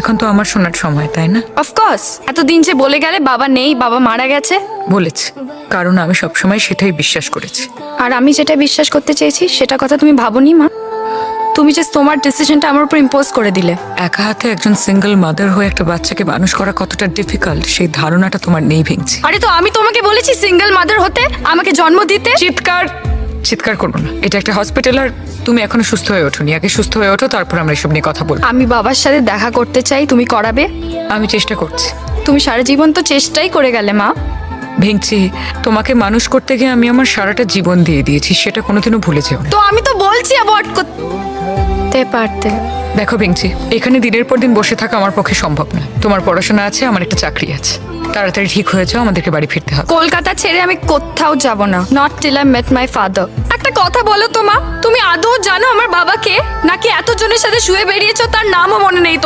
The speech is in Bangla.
এখন তো আমার শোনার সময় তাই না? অফকোর্স এতদিন যে বলে গেলে বাবা নেই বাবা মারা গেছে। বলেছি কারণ আমি সবসময় সেটাই বিশ্বাস করেছি। আর আমি যেটা বিশ্বাস করতে চেয়েছি সেটা কথা তুমি ভাবোনি মা? তুমি যে তোমার ডিসিশনটা আমার উপর ইম্পোজ করে দিলে। একা হাতে একজন সিঙ্গেল মাদার হয়ে একটা বাচ্চাকে মানুষ করা কতটা ডিফিকাল্ট সেই ধারণাটা তোমার নেই ভেঙছি। আরে তো আমি তোমাকে বলেছি সিঙ্গেল মাদার হতে আমাকে জন্ম দিতে। চিৎকার চিৎকার করব না। এটা একটা হসপিটাল আর তুমি এখনও সুস্থ হয়ে ওঠোনি। আগে সুস্থ হয়ে ওঠো তারপর আমরা এসব নিয়ে কথা বলব। আমি বাবার সাথে দেখা করতে চাই তুমি করাবে? আমি চেষ্টা করছি। তুমি সারা জীবন তো চেষ্টাই করে গেলে মা। ভেঙছি তোমাকে মানুষ করতে গিয়ে আমি আমার সারাটা জীবন দিয়ে দিয়েছি সেটা কোনোদিনও ভুলে যেও না। তো আমি তো বলছি অ্যাভয়েড করতে পারতে। দেখো ভেঙছি এখানে দিনের পর দিন বসে থাকা আমার পক্ষে সম্ভব না তোমার পড়াশোনা আছে আমার একটা চাকরি আছে। তাড়াতাড়ি ঠিক হয়েছে আমাদেরকে বাড়ি ফিরতে হবে। কলকাতা ছেড়ে আমি কোথাও যাব না। Not till I met my father একটা কথা বলো তো মা, তুমি আদৌ জানো আমার বাবাকে নাকি এতজনের সাথে শুয়ে বেরিয়েছো, তার নামও মনে নেই তো